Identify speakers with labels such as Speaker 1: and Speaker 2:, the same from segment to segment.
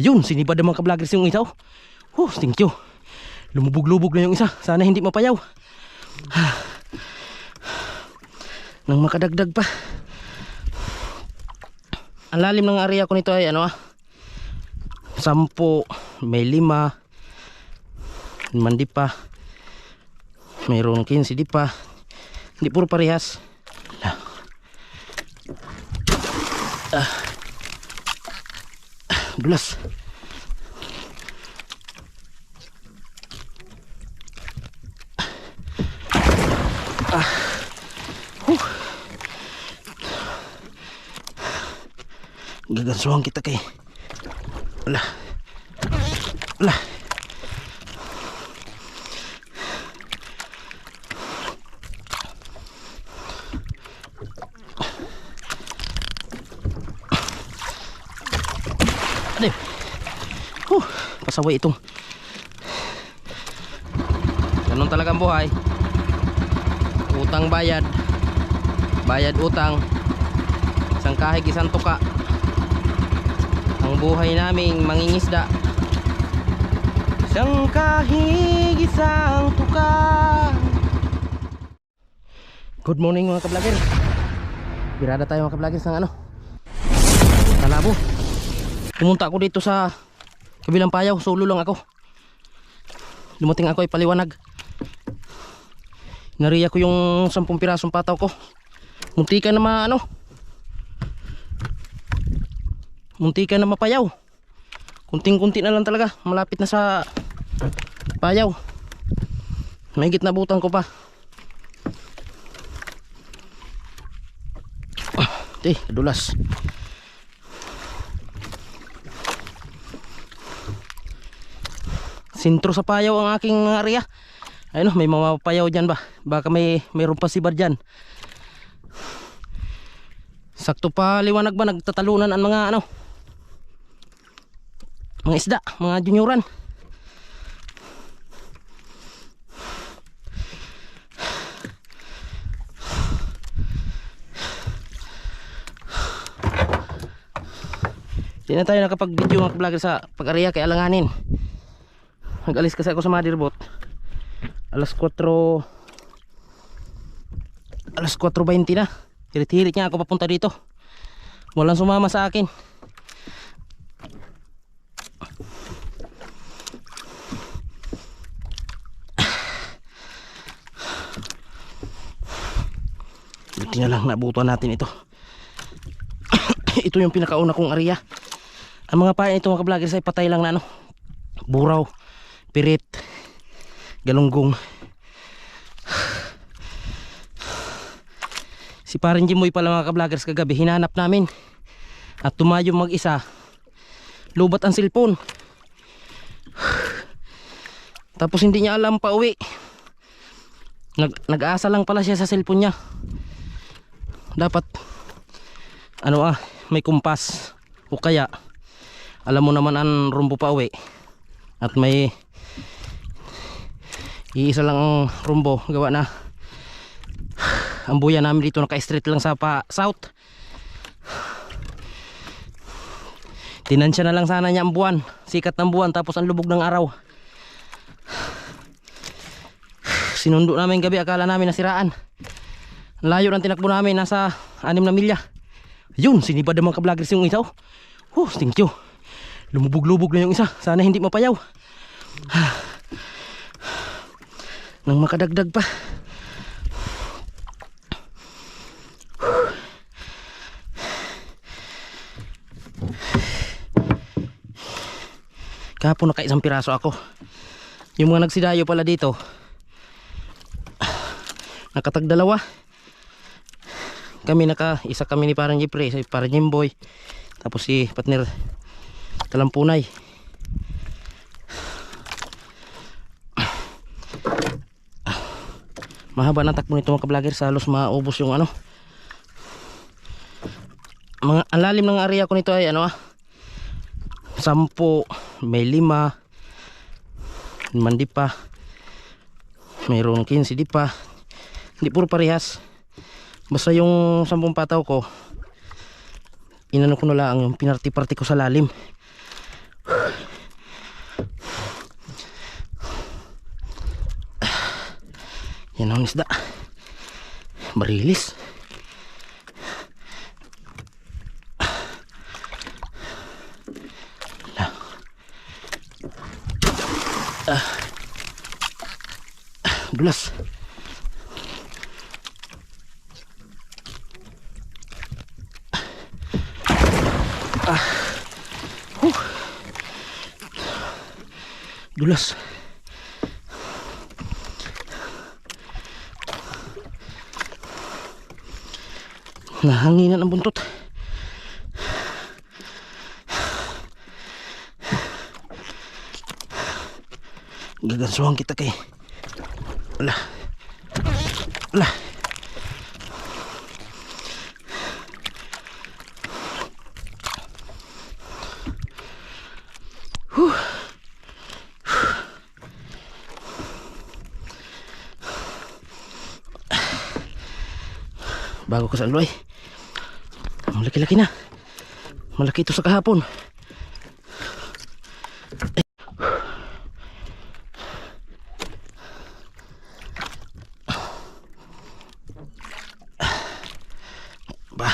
Speaker 1: Yun, sinibad ng mga ka-vloggers yung isa. oh. Oh, thank you. Lumubog-lubog na yung isa. Sana hindi mapayaw. Nang makadagdag pa. Ang lalim ng area ko nito ay ano ah. Sampo, may lima, mandi pa. Mayroong 15 di pa. Hindi puro parehas. Ah. Ah. Dulas. Gagansuhan kita kay. Wala. Wala. Ano yun? Huh, pasaway itong. Ganun talagang buhay. Utang bayad. Bayad utang. Isang kahig, isang tuka. Ang buhay naming mangingisda. Isang kahig, isang tuka. Good morning mga ka-vlogger. Birada tayo mga ka-vlogger ng ano? Talabo. Pumunta ako dito sa kabilang payaw. Solo lang ako. Dumating ako ay paliwanag. Nariya ko yung 10 pirasong pataw ko. Munti ka na ma ano. Munti ka na mapayaw. Kunting-kunti na lang talaga. Malapit na sa payaw. May gitna butang ko pa. Ah, Ti, dulas. Sintro sa payaw ang aking area. Ayun, oh, may mga payaw dyan ba? Baka may mayroon pa si dyan. Sakto pa liwanag ba nagtatalunan ang mga ano? Mga isda, mga junyoran. Hindi na tayo nakapag-video mga vlogger sa pag-area kay Alanganin. Nag-alis kasi ako sa Motherboat. Alas 4 Alas 4.20 na. Hirit-hirit niya ako papunta dito. Walang sumama sa akin. Buti na lang nabutuan natin ito. ito yung pinakauna kong area. Ang mga pain ito mga vloggers ay patay lang na ano. Buraw, pirit, galunggong. Si parin Jimoy pala mga ka-vloggers kagabi hinanap namin. At tumayo mag-isa. Lubat ang cellphone. Tapos hindi niya alam pa uwi. Nag nag-asa lang pala siya sa cellphone niya. Dapat ano ah, may kumpas o kaya alam mo naman ang rumbo pa uwi. At may iisa lang ang rumbo gawa na. Ang buya namin dito naka-street lang sa pa south. Tinansya na lang sana niya ang buwan. Sikat ng buwan tapos ang lubog ng araw. Sinundo namin gabi akala namin nasiraan. Layo ng tinakbo namin nasa 6 na milya. Yun sinibad ng mga ka-vloggers yung isa oh. oh thank you. Lumubog-lubog na yung isa. Sana hindi mapayaw nang makadagdag pa Kahapon naka isang piraso ako. Yung mga nagsidayo pala dito. Nakatag dalawa. Kami naka isa kami ni parang Jeffrey, parang Jimboy. Tapos si partner Talampunay. Mahaba ng takbo nito mga ka-vlogger sa halos maubos yung ano. Mga ang lalim ng area ko nito ay ano ah sampo, may lima, mandi pa, mayroong 15 di pa, hindi puro parehas. Basta yung sampung pataw ko, inano ko na lang yung pinarti-parti ko sa lalim. Yan ang isda. Barilis. Ah. Dulas. Ah. Huh. Dulas. Nahanginan ang buntot. Gagansuhan kita kay. Wala. Wala. Huh. Bago ko sa aloy. Malaki-laki na. Malaki ito sa kahapon. Ba.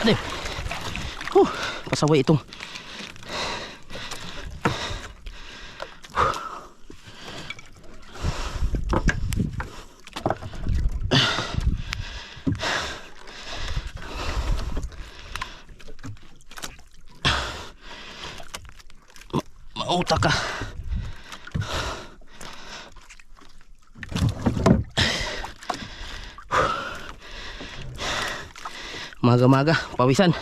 Speaker 1: Ano? Huh, pasaway itong Mauta ka. Maga-maga, pawisan.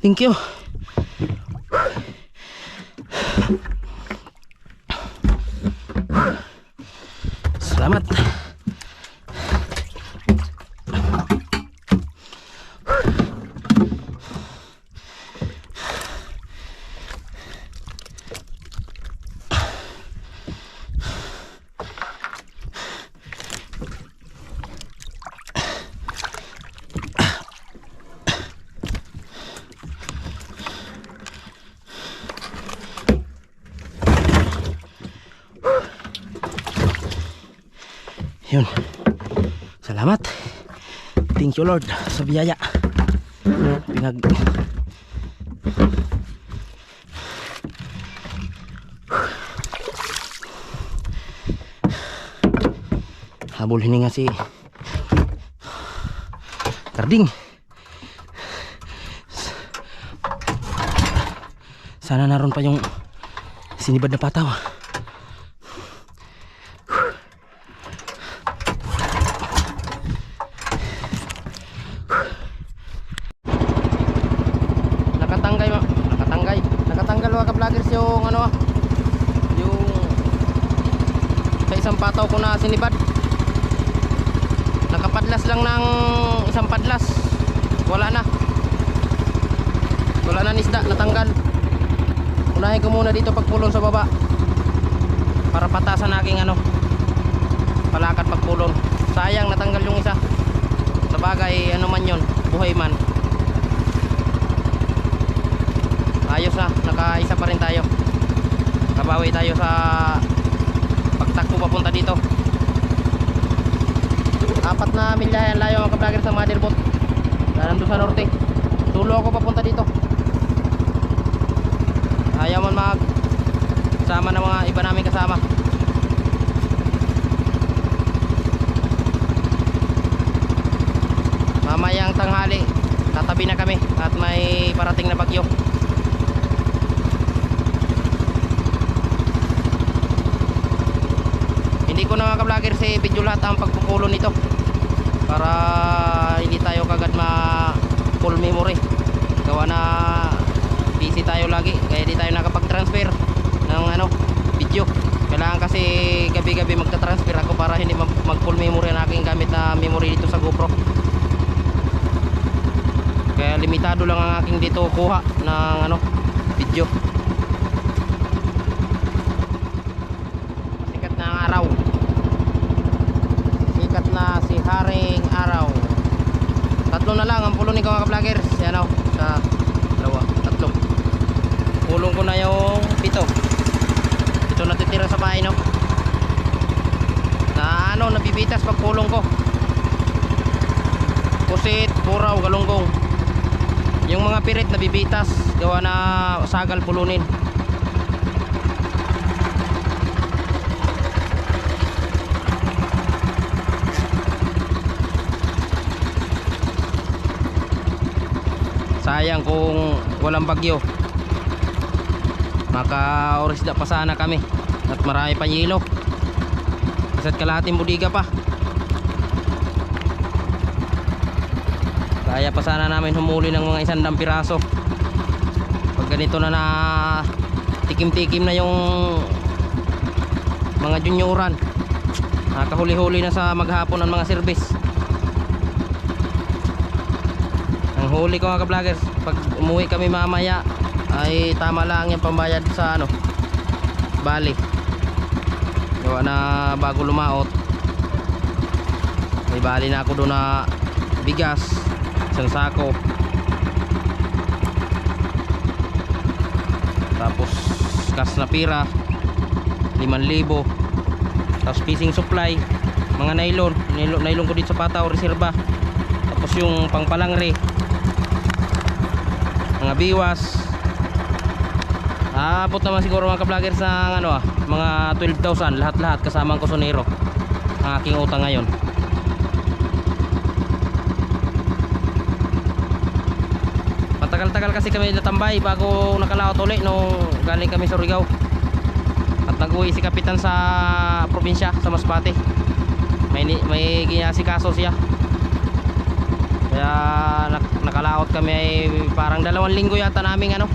Speaker 1: Thank you. Salamat. Yun. Salamat. Thank you Lord sa biyaya. Pinag Habol hininga si Karding. Sana naroon pa yung sinibad na pataw. Ka-vloggers yung ano yung sa isang pataw ko na sinibad. Nakapadlas lang ng isang padlas. Wala na. Wala na nisda, natanggal. Unahin ko muna dito pagpulon sa baba. Para patasan aking ano. Palakad pagpulon. Sayang natanggal yung isa. Sa bagay, ano man yon buhay man. Ayos na nakaisa pa rin tayo. Kabawi tayo sa pagtakbo papunta dito. Apat na milya yan layo mga kablogger sa motherboard na nandun sa norte. Tulo ako papunta dito. Ayaw man mag sama ng mga iba namin kasama. Mamayang tanghali tatabi na kami at may parating na bagyo hindi ko na mga ka-vlogger si video lahat ang pagpupulo nito para hindi tayo kagad ma full memory gawa na busy tayo lagi kaya hindi tayo nakapag transfer ng ano video Kailangan kasi gabi-gabi magta-transfer ako para hindi mag full memory ang aking gamit na memory dito sa GoPro. Kaya limitado lang ang aking dito kuha ng ano, video. Sikat na ang araw. Sikat na si Haring Araw. Tatlo na lang ang pulong ni mga vloggers. Yan o, sa dalawa, tatlo. Pulong ko na yung pito. Ito natitira sa bahay no. Na ano, nabibitas pag pulong ko. Kusit, puraw, galunggong. Yung mga pirit nabibitas, gawa na sagal pulunin. Sayang kung walang bagyo. Maka-orisda pa sana kami. At marami pa yelo. Isa't kalahating budiga pa. Kaya pa sana namin humuli ng mga isang piraso. Pag ganito na na tikim-tikim na yung mga junioran. Nakahuli-huli na sa maghapon ang mga service. Ang huli ko mga ka-vloggers, pag umuwi kami mamaya ay tama lang yung pambayad sa ano bali. Gawa na bago lumaot. May bali na ako doon na bigas isang sako. Tapos kas na pira 5,000 tapos fishing supply mga nylon. Nylon, nylon ko dito sa pataw reserva tapos yung pangpalangre mga biwas Aabot naman siguro mga ka-vloggers ng ano ah, mga 12,000 lahat-lahat kasama ang kusonero. Ang aking utang ngayon. Matagal-tagal kasi kami natambay bago nakalaot uli nung galing kami sa Surigao. At nag-uwi si kapitan sa probinsya sa Masbate. May may ginasikaso siya. Kaya nak- nakalaot kami ay parang dalawang linggo yata naming ano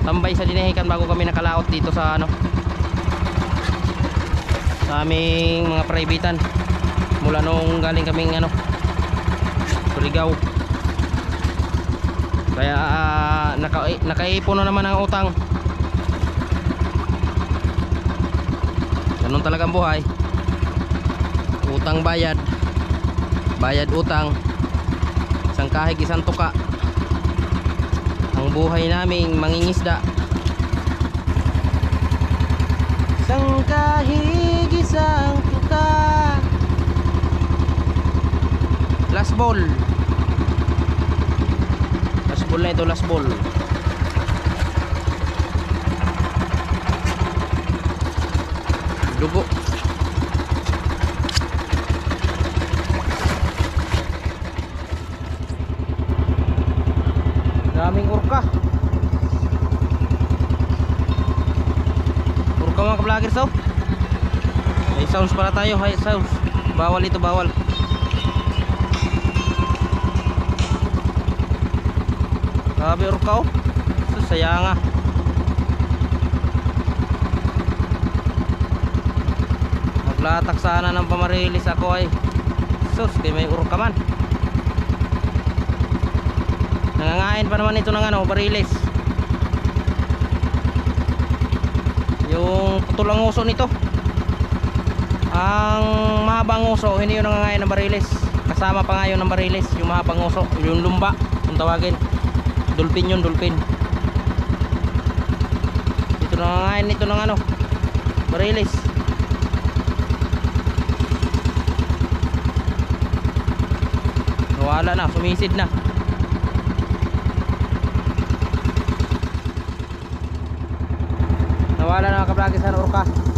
Speaker 1: tambay sa dinahikan bago kami nakalaot dito sa ano sa aming mga privatean mula nung galing kaming ano Surigao. Kaya uh, naka, nakaipon na naman ang utang. Ganun talagang buhay. Utang bayad. Bayad utang isang kahig isang tuka. Ang buhay naming mangingisda. Isang kahig isang tuka. Last ball. Last ball na ito last ball. Dugo daming urka urka mga ka-vloggers oh may sounds para tayo hay sounds. Bawal ito bawal. Grabe urka oh. Sus, sayanga maglatak sana ng pamarilis ako ay. Sus kay may urka man. Nangangain pa naman ito ng ano barilis yung putulang uso nito ang mahabang uso hindi yung nangangain ng barilis kasama pa nga yun ng barilis yung mahabang uso yung lumba kung tawagin. Dolphin yun dolphin. Dito nangangain nito ng ano barilis wala na sumisid na. Nawala na kablagi sa orka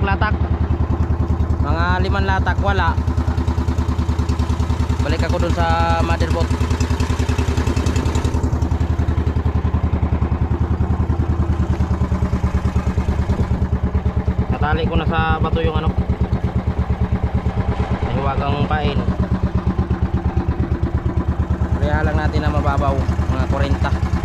Speaker 1: paglatak mga liman latak wala. Balik ako dun sa motherboard. Natali ko na sa bato yung ano. Nahiwagang pain kaya lang natin na mababaw. Mga 40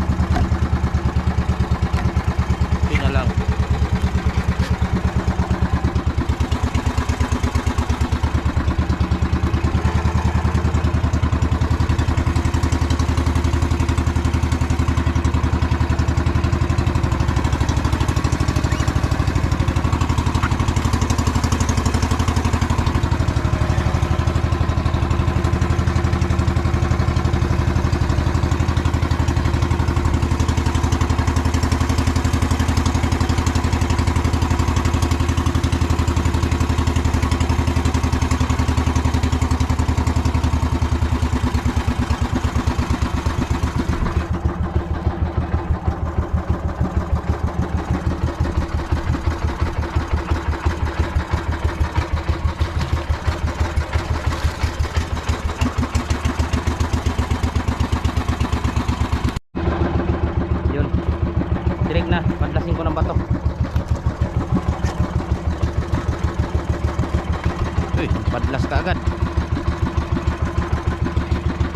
Speaker 1: last ka agad.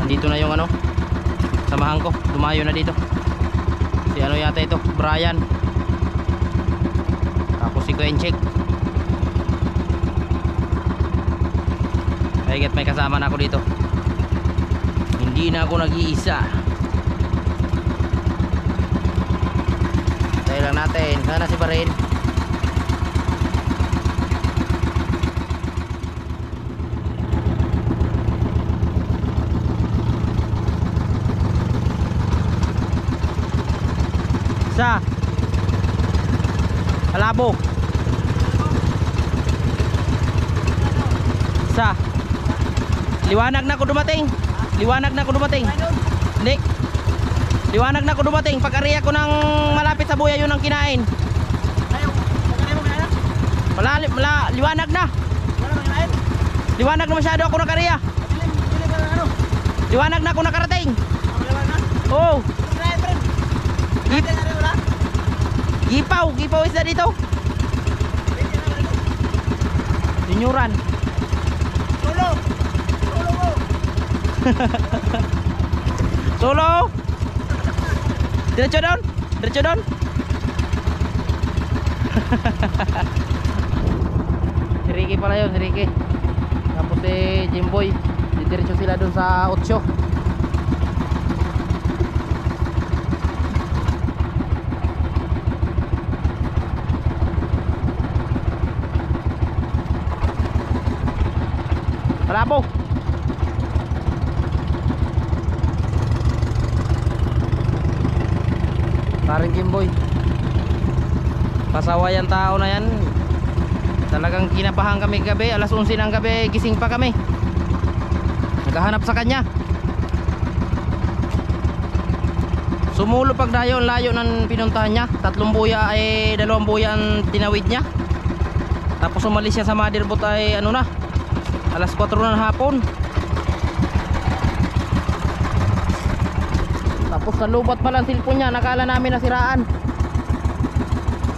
Speaker 1: Nandito na yung ano samahan ko. Dumayo na dito. Si ano yata ito? Brian. Tapos si Kuenchik Mahigat may kasama na ako dito. Hindi na ako nag-iisa. Tayo lang natin. Sana si Barin sa Alabo sa liwanag na ako dumating. Liwanag na ako dumating. Hindi. Liwanag na ako dumating. Pag ariya ko ng malapit sa buya yun ang kinain. Wala, wala. Liwanag na. Liwanag na masyado ako nakariya. Liwanag na ako nakarating. Oo gipaw gipaw isa dito Tinyuran Solo. Diretso doon Diretso doon Si Ricky pala yun Si Ricky Tapos si Jimboy Didiretso sila doon sa 8 Malabo Paring Jimboy Pasawayan tao na yan. Talagang kinabahan kami gabi. Alas 11 ng gabi gising pa kami. Naghahanap sa kanya. Sumulo pag dayo ang layo ng pinuntahan niya. Tatlong buya ay dalawang buya ang tinawid niya. Tapos umalis siya sa Motherboot ay ano na Alas 4 na ng hapon. Tapos nalubat pala ang cellphone niya. Nakala namin nasiraan.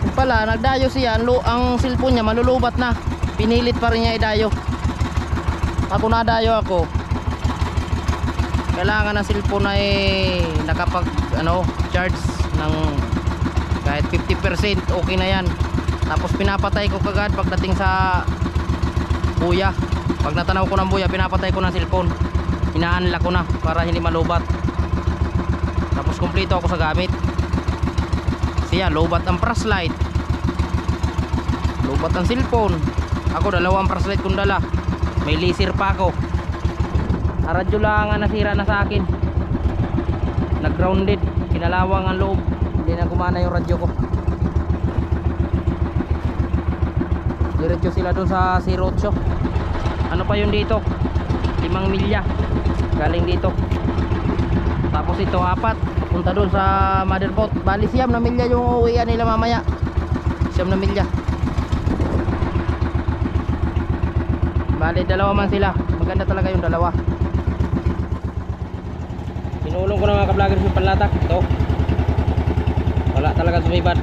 Speaker 1: Yung pala nagdayo siya. Ang, ang cellphone niya malulubat na. Pinilit pa rin niya idayo. Ako nadayo ako. Kailangan ng cellphone ay Nakapag ano, charge ng Kahit 50% okay na yan. Tapos pinapatay ko kagad pagdating sa Buya Pag natanaw ko ng buya pinapatay ko ng cellphone. Inaanla ko na para hindi malubat. Tapos kumpleto ako sa gamit. Siya lobat ang flashlight lobat ang cellphone. Ako dalawang flashlight kong dala. May laser pa ako. Ang radyo lang ang nasira na sa akin. Nag kinalawang ang loob. Hindi na kumana yung radyo ko. Diretso sila dun sa 08 ano pa yun dito? 5 milya. Galing dito. Tapos ito apat. Punta doon sa motherboard bali siyam na milya yung uuwian nila mamaya. Siyam na milya. Bali dalawa man sila. Maganda talaga yung dalawa. Pinulong ko na mga ka-vloggers yung panlatak ito. Wala talaga sumibad.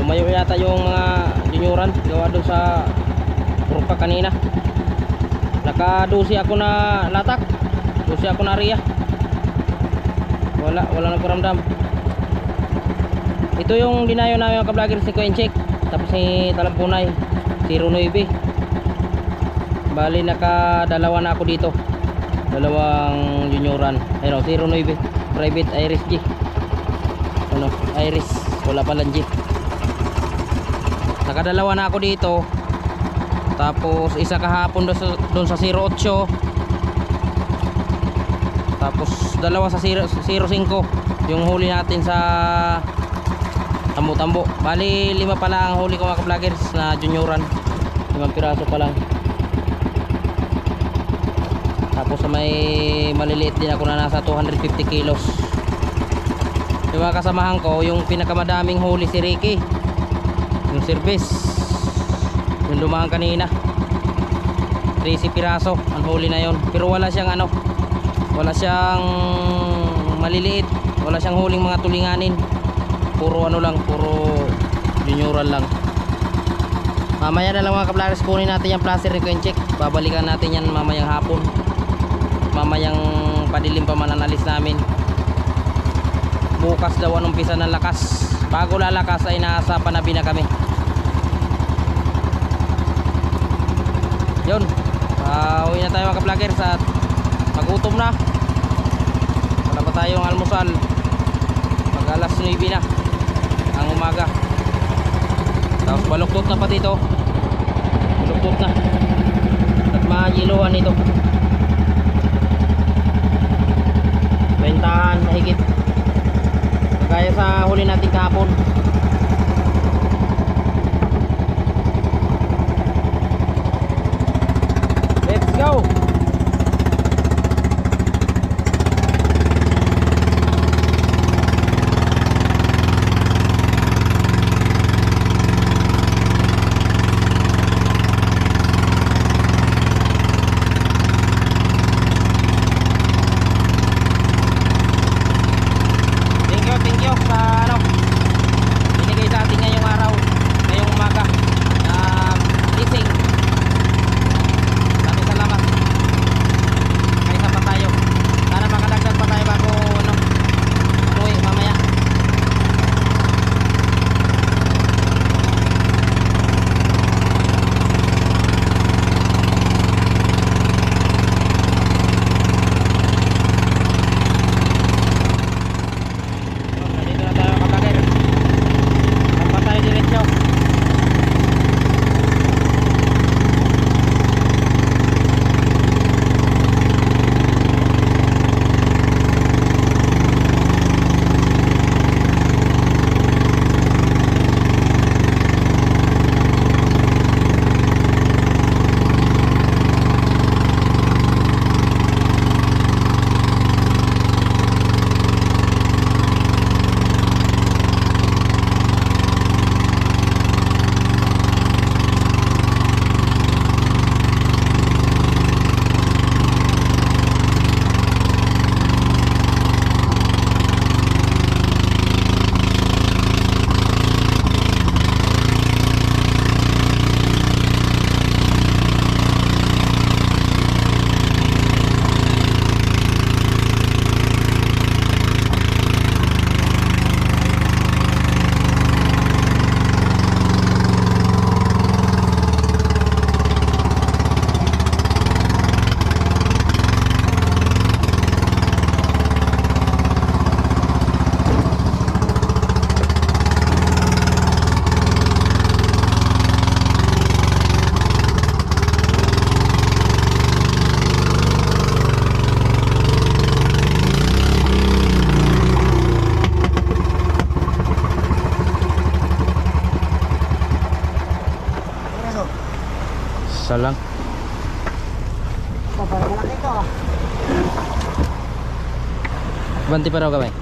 Speaker 1: Lumayo yata yung mga junioran gawa doon sa kurpa kanina naka 12 ako na latak. 12 ako na area wala wala nagparamdam ito yung dinayo namin mga ka-vlogger si Coincheck tapos si Talampunay 09 bali nakadalawa na ako dito. Dalawang junioran. Ayun 09 private Iris G. Ano Iris wala palang G. Nakadalawa na ako dito tapos isa kahapon doon sa, doon sa 08 tapos dalawa sa 0, 05 yung huli natin sa tambo-tambo. Bali lima pala ang huli ko mga vloggers na junioran. Limang piraso pa lang. Tapos may maliliit din ako na nasa 250 kilos. Yung mga kasamahan ko yung pinakamadaming huli si Ricky. Yung service yung dumaan kanina 13 piraso ang huli na yon pero wala siyang ano wala siyang maliliit wala siyang huling mga tulinganin puro ano lang puro junioran lang Mamaya na lang mga kaplares, kunin natin yung plaster ni Check. Babalikan natin yan mamayang hapon. Mamayang padilim pa man ang alis namin. Bukas daw anong pisa ng lakas. Bago lalakas ay nasa panabi na kami. Yun. Uh, uwi na tayo mga kaplagers at magutom na. Wala pa tayong almusal. Mag alas 9 na ang umaga. Tapos baluktot na pa dito. Baluktot na. At mahiluan ito. Bentahan mahigit. Kagaya sa huli natin kahapon. Banti pa raw kami.